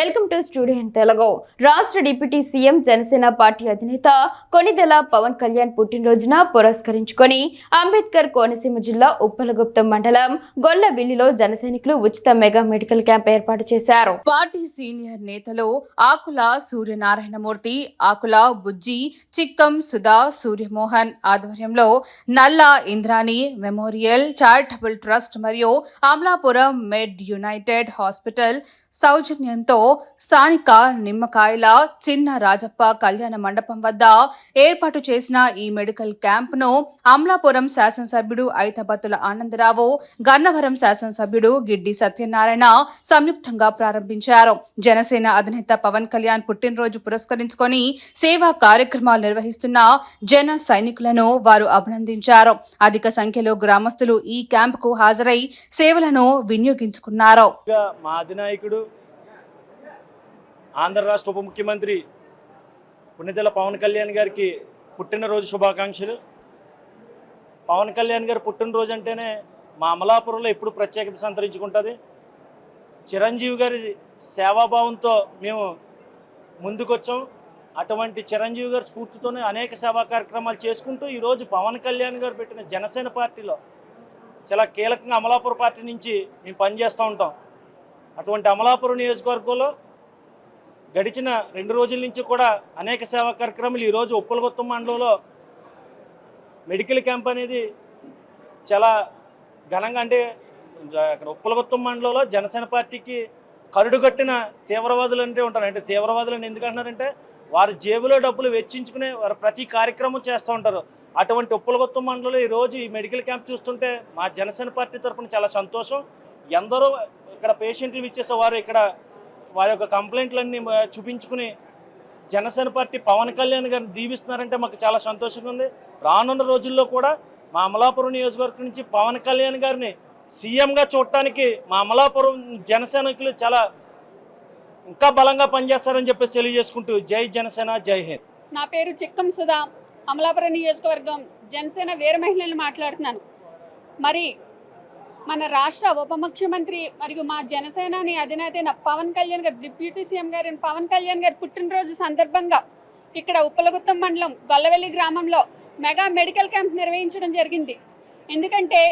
Welcome to studio Telugu. రాష్ట్ర deputy CM Janasena party అధినేత కొనిదెల పవన్ కళ్యాణ్ పుట్టినరోజున పురస్కరించుకొని అంబేద్కర్ కోనసీమ జిల్లా ఉప్పలగుప్తం మండలం గొల్లవిల్లిలో జనసైనికులు ఉచిత మెగా మెడికల్ క్యాంప్ ఏర్పాటు చేశారు. పార్టీ సీనియర్ నేతలు ఆకుల సూర్యనారాయణమూర్తి ఆకుల బుజ్జి చిక్కం సుధా సూర్యమోహన్ ఆధ్వర్యంలో నల్ల ఇంద్రాణి మెమోరియల్ చారిటబుల్ ట్రస్ట్ మరియు అమలాపురం మెడ్ యునైటెడ్ హాస్పిటల్ సౌజన్యంతో స్థానిక నిమ్మకాయల చిన్న రాజప్ప కళ్యాణ మండపం వద్ద ఏర్పాటు చేసిన ఈ మెడికల్ క్యాంపును అమలాపురం శాసనసభ్యుడు ఐతబత్తుల ఆనందరావు గన్నవరం శాసనసభ్యుడు గిడ్డి సత్యనారాయణ సంయుక్తంగా ప్రారంభించారు. జనసేన అధినేత పవన్ కళ్యాణ్ పుట్టినరోజు పురస్కరించుకొని సేవా కార్యక్రమాలు నిర్వహిస్తున్న జన సైనికులను వారు అభినందించారు. అధిక సంఖ్యలో గ్రామస్తులు ఈ క్యాంపుకు హాజరై సేవలను వినియోగించుకున్నారు. మా అధినాయకుడు ఆంధ్ర రాష్ట్ర ఉప ముఖ్యమంత్రి పుణ్యతల పవన్ కళ్యాణ్ గారికి పుట్టినరోజు శుభాకాంక్షలు. పవన్ కళ్యాణ్ గారి పుట్టినరోజు అంటేనే మా అమలాపురంలో ఎప్పుడు ప్రత్యేకత సంతరించుకుంటుంది. చిరంజీవి గారి సేవాభావంతో మేము ముందుకొచ్చాం. అటువంటి చిరంజీవి గారి స్ఫూర్తితోనే అనేక సేవా కార్యక్రమాలు చేసుకుంటూ ఈరోజు పవన్ కళ్యాణ్ గారు పెట్టిన జనసేన పార్టీలో చాలా కీలకంగా అమలాపురం పార్టీ నుంచి మేము పనిచేస్తూ ఉంటాం. అటువంటి అమలాపురం నియోజకవర్గంలో గడిచిన రెండు రోజుల నుంచి కూడా అనేక సేవా కార్యక్రమాలు ఈరోజు ఉప్పలగొత్తం మండలంలో మెడికల్ క్యాంప్ అనేది చాలా ఘనంగా అంటే అక్కడ ఉప్పలగొత్తం మండలంలో జనసేన పార్టీకి కరుడు కట్టిన తీవ్రవాదులు అంటే ఉంటారు. అంటే తీవ్రవాదులు అని ఎందుకంటున్నారంటే వారి జేబులో డబ్బులు వెచ్చించుకునే వారు ప్రతి కార్యక్రమం చేస్తూ ఉంటారు. అటువంటి ఉప్పలగొత్తం మండలంలో ఈరోజు ఈ మెడికల్ క్యాంప్ చూస్తుంటే మా జనసేన పార్టీ తరపున చాలా సంతోషం. ఎందరో ఇక్కడ పేషెంట్లు ఇచ్చేసే వారు ఇక్కడ వారి యొక్క కంప్లైంట్లన్నీ చూపించుకుని జనసేన పార్టీ పవన్ కళ్యాణ్ గారిని దీవిస్తున్నారంటే మాకు చాలా సంతోషంగా ఉంది. రానున్న రోజుల్లో కూడా మా అమలాపురం నియోజకవర్గం నుంచి పవన్ కళ్యాణ్ గారిని సీఎంగా చూడటానికి మా అమలాపురం జనసేనకులు చాలా ఇంకా బలంగా పనిచేస్తారని చెప్పేసి తెలియజేసుకుంటూ జై జనసేన జై హింద్. నా పేరు చిక్కం సుధా. అమలాపురం నియోజకవర్గం జనసేన వీర మహిళలు మాట్లాడుతున్నాను. మరి మన రాష్ట్ర ఉప ముఖ్యమంత్రి మరియు మా జనసేనాని అధినేత పవన్ కళ్యాణ్ గారు డిప్యూటీ సీఎం గారు పవన్ కళ్యాణ్ గారి పుట్టినరోజు సందర్భంగా ఇక్కడ ఉప్పలగుత్తం మండలం గొల్లవెల్లి గ్రామంలో మెగా మెడికల్ క్యాంప్ నిర్వహించడం జరిగింది. ఎందుకంటే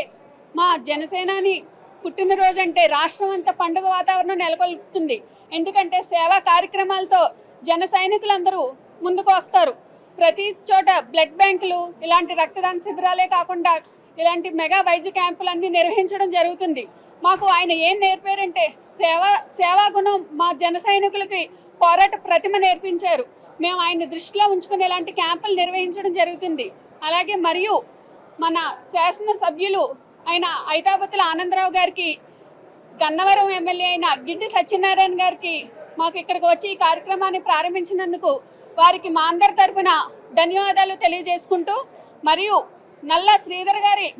మా జనసేనాని పుట్టినరోజు అంటే రాష్ట్రం అంతా పండుగ వాతావరణం నెలకొల్పుతుంది. ఎందుకంటే సేవా కార్యక్రమాలతో జన సైనికులందరూ ముందుకు వస్తారు. ప్రతి చోట బ్లడ్ బ్యాంకులు ఇలాంటి రక్తదాన శిబిరాలే కాకుండా ఇలాంటి మెగా వైద్య క్యాంపులన్నీ నిర్వహించడం జరుగుతుంది. మాకు ఆయన ఏం నేర్పారంటే సేవ సేవా గుణం మా జన సైనికులకి పోరాట ప్రతిమ నేర్పించారు. మేము ఆయన దృష్టిలో ఉంచుకుని ఇలాంటి క్యాంపులు నిర్వహించడం జరుగుతుంది. అలాగే మరియు మన శాసన సభ్యులు ఆయన ఐతాపతుల ఆనందరావు గారికి గన్నవరం ఎమ్మెల్యే అయిన గిడ్డి సత్యనారాయణ గారికి మాకు ఇక్కడికి వచ్చి ఈ కార్యక్రమాన్ని ప్రారంభించినందుకు వారికి మా అందరి తరపున ధన్యవాదాలు తెలియజేసుకుంటూ మరియు నల్ల శ్రీధర్ గారి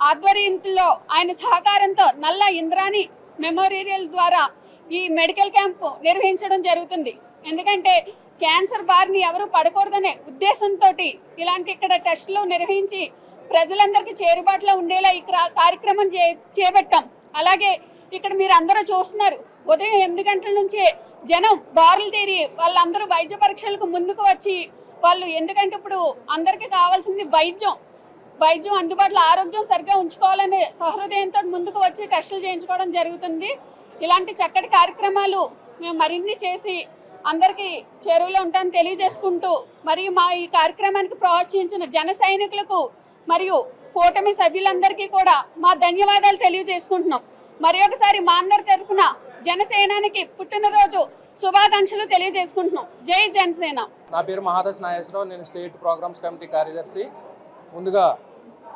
ఆధ్వర్యంలో ఆయన సహకారంతో నల్ల ఇంద్రాణి మెమోరియల్ ద్వారా ఈ మెడికల్ క్యాంపు నిర్వహించడం జరుగుతుంది. ఎందుకంటే క్యాన్సర్ బారిని ఎవరు పడకూడదనే ఉద్దేశంతో ఇలాంటి ఇక్కడ టెస్టులు నిర్వహించి ప్రజలందరికీ చేరుబాటులో ఉండేలా ఈ క్రా- కార్యక్రమం చే చేపట్టాం. అలాగే ఇక్కడ మీరు అందరూ చూస్తున్నారు ఉదయం ఎనిమిది గంటల నుంచే జనం బారులు తీరి వాళ్ళందరూ వైద్య పరీక్షలకు ముందుకు వచ్చి వాళ్ళు ఎందుకంటే ఇప్పుడు అందరికీ కావాల్సింది వైద్యం. వైద్యం అందుబాటులో ఆరోగ్యం సరిగ్గా ఉంచుకోవాలనే సహృదయంతో ముందుకు వచ్చి టెస్టులు చేయించుకోవడం జరుగుతుంది. ఇలాంటి చక్కటి కార్యక్రమాలు మేము మరిన్ని చేసి అందరికీ చేరువలో ఉంటామని తెలియజేసుకుంటూ మరియు మా ఈ కార్యక్రమానికి ప్రోత్సహించిన జన సైనికులకు మరియు కూటమి సభ్యులందరికీ కూడా మా ధన్యవాదాలు తెలియజేసుకుంటున్నాం. మరి ఒకసారి మా అందరి తరపున జనసేనానికి పుట్టినరోజు శుభాకాంక్షలు తెలియజేసుకుంటున్నాం. జై జనసేన. నా పేరు మహాదశ నాగేశ్వరరావు. నేను స్టేట్ ప్రోగ్రామ్స్ కమిటీ కార్యదర్శి. ముందుగా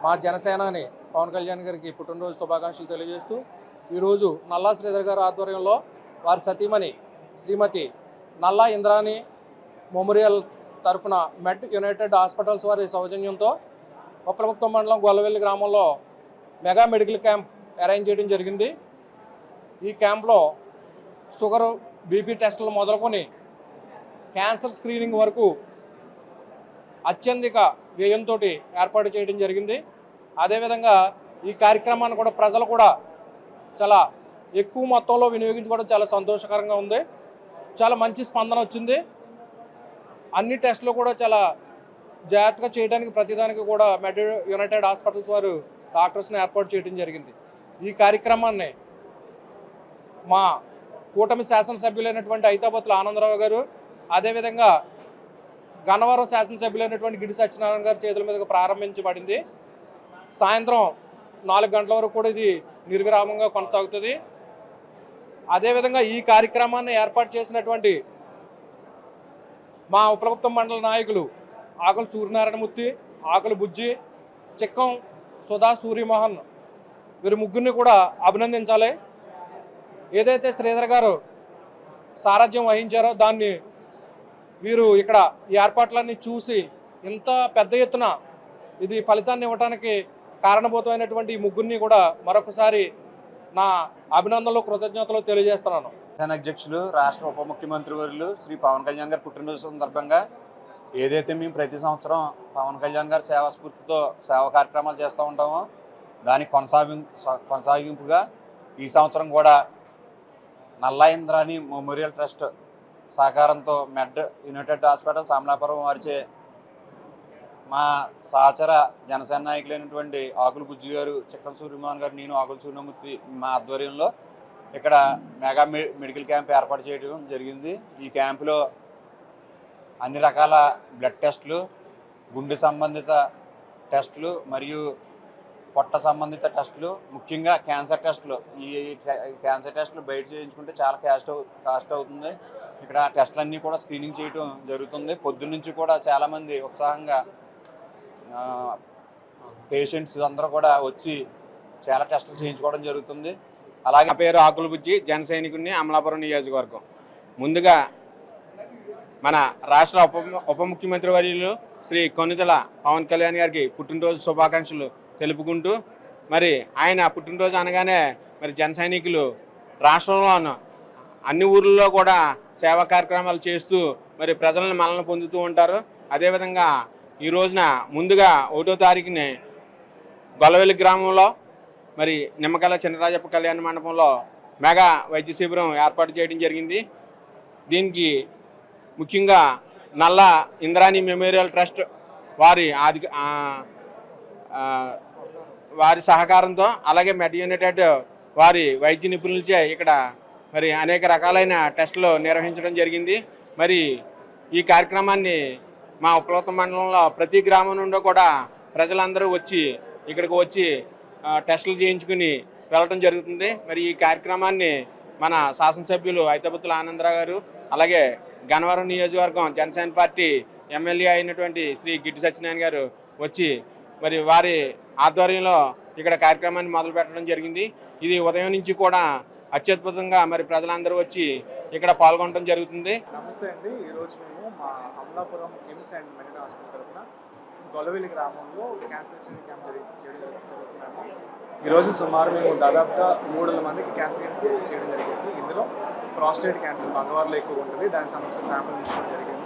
మా జనసేనాని పవన్ కళ్యాణ్ గారికి పుట్టినరోజు శుభాకాంక్షలు తెలియజేస్తూ ఈరోజు నల్లా శ్రీధర్ గారి ఆధ్వర్యంలో వారి సతీమణి శ్రీమతి నల్లా ఇంద్రాణి మెమోరియల్ తరఫున మెడ్ యునైటెడ్ హాస్పిటల్స్ వారి సౌజన్యంతో ఉప్పలగుప్తం మండలం గొల్లవెల్లి గ్రామంలో మెగా మెడికల్ క్యాంప్ అరేంజ్ చేయడం జరిగింది. ఈ క్యాంప్లో షుగరు బీపీ టెస్టులు మొదలుకొని క్యాన్సర్ స్క్రీనింగ్ వరకు అత్యధిక వ్యయంతో ఏర్పాటు చేయడం జరిగింది. అదేవిధంగా ఈ కార్యక్రమాన్ని కూడా ప్రజలు కూడా చాలా ఎక్కువ మొత్తంలో వినియోగించుకోవడం చాలా సంతోషకరంగా ఉంది. చాలా మంచి స్పందన వచ్చింది. అన్ని టెస్టులు కూడా చాలా జాగ్రత్తగా చేయడానికి ప్రతిదానికి కూడా మెడ్ యునైటెడ్ హాస్పిటల్స్ వారు డాక్టర్స్ని ఏర్పాటు చేయడం జరిగింది. ఈ కార్యక్రమాన్ని మా కూటమి శాసనసభ్యులైనటువంటి ఐతాబత్తుల ఆనందరావు గారు అదేవిధంగా గన్నవరం శాసనసభ్యులైనటువంటి గిడి సత్యనారాయణ గారి చేతుల మీదుగా ప్రారంభించబడింది. సాయంత్రం నాలుగు గంటల వరకు కూడా ఇది నిర్విరామంగా కొనసాగుతుంది. అదేవిధంగా ఈ కార్యక్రమాన్ని ఏర్పాటు చేసినటువంటి మా ఉపలగుప్తం మండల నాయకులు ఆకుల సూర్యనారాయణమూర్తి ఆకుల బుజ్జి చిక్కం సుధా సూర్యమోహన్ వీరి ముగ్గురిని కూడా అభినందించాలి. ఏదైతే శ్రీధర్ గారు సారథ్యం వహించారో దాన్ని వీరు ఇక్కడ ఈ ఏర్పాట్లన్నీ చూసి ఇంత పెద్ద ఎత్తున ఇది ఫలితాన్ని ఇవ్వడానికి కారణభూతమైనటువంటి ఈ ముగ్గురిని కూడా మరొకసారి నా అభినందనలు కృతజ్ఞతలు తెలియజేస్తున్నాను. ప్రధాన అధ్యక్షులు రాష్ట్ర ఉప ముఖ్యమంత్రి వర్యులు శ్రీ పవన్ కళ్యాణ్ గారి పుట్టినరోజు సందర్భంగా ఏదైతే మేము ప్రతి సంవత్సరం పవన్ కళ్యాణ్ గారి సేవా స్ఫూర్తితో సేవా కార్యక్రమాలు చేస్తూ ఉంటామో దానికి కొనసాగి కొనసాగింపుగా ఈ సంవత్సరం కూడా నల్లా ఇంద్రాని మెమోరియల్ ట్రస్ట్ సహకారంతో మెడ్ యునైటెడ్ హాస్పిటల్ సామలాపురం వారిచే మా సహచర జనసేన నాయకులైనటువంటి ఆకుల గుజ్జు గారు చిక్కన్ సూర్యమోహన్ గారు నేను ఆకుల సూర్యమూర్తి మా ఆధ్వర్యంలో ఇక్కడ మెగా మె- మెడికల్ క్యాంప్ ఏర్పాటు చేయడం జరిగింది. ఈ క్యాంపులో అన్ని రకాల బ్లడ్ టెస్టులు గుండె సంబంధిత టెస్టులు మరియు పొట్ట సంబంధిత టెస్టులు ముఖ్యంగా క్యాన్సర్ టెస్టులు. ఈ క్యాన్సర్ టెస్టులు బయట చేయించుకుంటే చాలా కాస్ట్ అవు కాస్ట్ అవుతుంది. ఇక్కడ టెస్టులన్నీ కూడా స్క్రీనింగ్ చేయడం జరుగుతుంది. పొద్దున్న కూడా చాలామంది ఉత్సాహంగా పేషెంట్స్ అందరూ కూడా వచ్చి చాలా టెస్టులు చేయించుకోవడం జరుగుతుంది. అలాగే పేరు ఆకుల బుజ్జి జన సైనికుడిని అమలాపురం నియోజకవర్గం. ముందుగా మన రాష్ట్ర ఉప ఉప ముఖ్యమంత్రి వర్యులు శ్రీ కొనిదల పవన్ కళ్యాణ్ గారికి పుట్టినరోజు శుభాకాంక్షలు తెలుపుకుంటూ మరి ఆయన పుట్టినరోజు అనగానే మరి జన సైనికులు రాష్ట్రంలో అన్ని ఊర్లలో కూడా సేవా కార్యక్రమాలు చేస్తూ మరి ప్రజలను మల్లన పొందుతూ ఉంటారు. అదేవిధంగా ఈ రోజున ముందుగా ఒకటో తారీఖుని గొలవెల్లి గ్రామంలో మరి నిమ్మకల చిన్నరాజప్ప కళ్యాణ మండపంలో మెగా వైద్య శిబిరం ఏర్పాటు చేయడం జరిగింది. దీనికి ముఖ్యంగా నల్ల ఇంద్రాణి మెమోరియల్ ట్రస్ట్ వారి ఆది వారి సహకారంతో అలాగే మెడ్ యునైటెడ్ వారి వైద్య నిపుణులచే ఇక్కడ మరి అనేక రకాలైన టెస్టులు నిర్వహించడం జరిగింది. మరి ఈ కార్యక్రమాన్ని మా ఉపలోత మండలంలో ప్రతి గ్రామం నుండి కూడా ప్రజలందరూ వచ్చి ఇక్కడికి వచ్చి టెస్టులు చేయించుకుని వెళ్ళటం జరుగుతుంది. మరి ఈ కార్యక్రమాన్ని మన శాసనసభ్యులు ఐతబత్తుల ఆనందరావు గారు అలాగే గన్నవరం నియోజకవర్గం జనసేన పార్టీ ఎమ్మెల్యే అయినటువంటి శ్రీ గిడ్డి సత్యనారాయణ గారు వచ్చి మరి వారి ఆధ్వర్యంలో ఇక్కడ కార్యక్రమాన్ని మొదలు పెట్టడం జరిగింది. ఇది ఉదయం నుంచి కూడా అత్యద్భుతంగా మరి ప్రజలందరూ వచ్చి ఇక్కడ పాల్గొనడం జరుగుతుంది. నమస్తే అండి. ఈరోజు మేము మా Amalapuram KIMS and medical hospital తరఫున గొలవెల్లి గ్రామంలో క్యాన్సర్ క్యాంప్ చేయడం జరుగుతుందండి. ఈరోజు సుమారు మేము దాదాపుగా మూడు వందల మందికి క్యాన్సర్ చేయడం జరిగింది. ఇందులో ప్రాస్టేట్ క్యాన్సర్ మగవారిలో ఎక్కువ ఉంటుంది. దానికి సంబంధించిన శాంపుల్ తీసుకోవడం జరిగింది.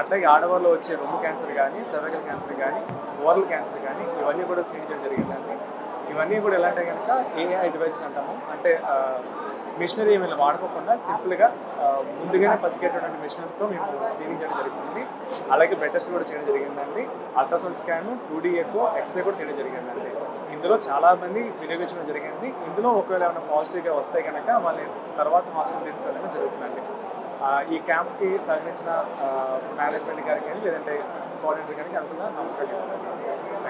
అట్లాగే ఆడవాళ్ళు వచ్చే రొమ్ము క్యాన్సర్ కానీ సెర్వికల్ క్యాన్సర్ కానీ ఓరల్ క్యాన్సర్ కానీ ఇవన్నీ కూడా స్క్రీన్ చేయడం జరిగిందండి. ఇవన్నీ కూడా ఎలా అంటే కనుక ఏఐ డివైస్ అంటాము. అంటే మిషనరీ ఏమైనా వాడుకోకుండా సింపుల్గా ముందుగానే పసిగేటటువంటి మిషనరీతో మేము స్క్రీనింగ్ చేయడం జరుగుతుంది. అలాగే బ్లడ్ టెస్ట్ కూడా చేయడం జరిగిందండి. అల్ట్రాసౌండ్ స్కాన్ టూ డీ ఎక్కువ ఎక్స్రే కూడా చేయడం జరిగిందండి. ఇందులో చాలామంది వినియోగించడం జరిగింది. ఇందులో ఒకవేళ ఏమైనా పాజిటివ్గా వస్తే కనుక వాళ్ళని తర్వాత హాస్పిటల్ తీసుకెళ్ళడం జరుగుతుందండి. ఈ క్యాంప్కి సహకరించిన మేనేజ్మెంట్ గారికి కానీ లేదంటే కోఆర్డినేటర్ గారికి అనుకున్న నమస్కారం